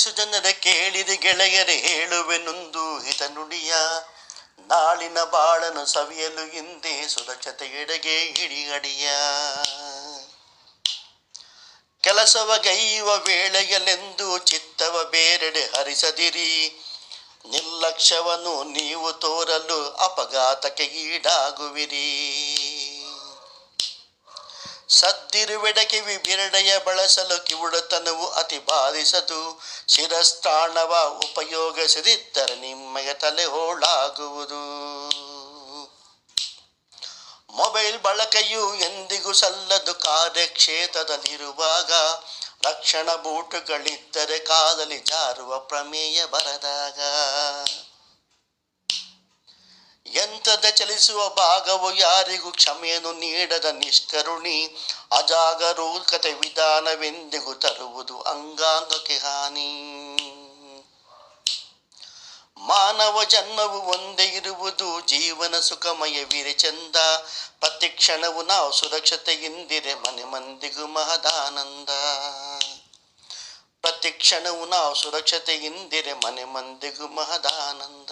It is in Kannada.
ತಿಳಿಸು ಜನರ ಕೇಳಿದ ಗೆಳೆಯರೆ, ಹೇಳುವೆನೊಂದು ಹಿತ ನುಡಿಯ ನಾಳಿನ ಬಾಳನು ಸವಿಯಲು ಹಿಂದೆ ಹಿಡಿಗಡಿಯ ಕೆಲಸವ ಗೈಯುವ ವೇಳೆಯಲೆಂದು ಚಿತ್ತವ ಬೇರೆಡೆ ಹರಿಸದಿರಿ. ನಿರ್ಲಕ್ಷ್ಯವನ್ನು ನೀವು ತೋರಲು ಅಪಘಾತಕ್ಕೆ ಈಡಾಗುವಿರಿ. ಸದ್ದಿರುವೆಡಕ್ಕೆ ವಿಬಿರಡೆಯ ಬಳಸಲು ಕಿವುಡತನವು ಅತಿ ಬಾಧಿಸದು. ಶಿರಸ್ಥಾಣವ ಉಪಯೋಗಿಸದಿದ್ದರೆ ನಿಮಗೆ ತಲೆ ಹೋಳಾಗುವುದು. ಮೊಬೈಲ್ ಬಳಕೆಯು ಎಂದಿಗೂ ಸಲ್ಲದು ಕಾರ್ಯಕ್ಷೇತ್ರದಲ್ಲಿರುವಾಗ ರಕ್ಷಣಾ ಬೂಟುಗಳಿದ್ದರೆ ಕಾಲಲ್ಲಿ ಜಾರುವ ಪ್ರಮೇಯ ಬರದಾಗ. ಯಂತ್ರದ ಚಲಿಸುವ ಭಾಗವು ಯಾರಿಗೂ ಕ್ಷಮೆಯನ್ನು ನೀಡದ ನಿಷ್ಕರುಣಿ, ಅಜಾಗರೂಕತೆ ವಿಧಾನವೆಂದಿಗೂ ತರುವುದು ಅಂಗಾಂಗಕ್ಕೆ ಹಾನಿ. ಮಾನವ ಜನ್ಮವು ಒಂದೇ ಇರುವುದು, ಜೀವನ ಸುಖಮಯ ವಿರಚಂದ. ಪ್ರತಿ ಕ್ಷಣವು ನಾವು ಸುರಕ್ಷತೆಯಿಂದಿರೆ ಮನೆ ಮಂದಿಗೂ ಮಹದಾನಂದ. ಪ್ರತಿ ಕ್ಷಣವು ನಾವು ಸುರಕ್ಷತೆಯಿಂದಿರೆ ಮನೆ ಮಂದಿಗೂ ಮಹದಾನಂದ.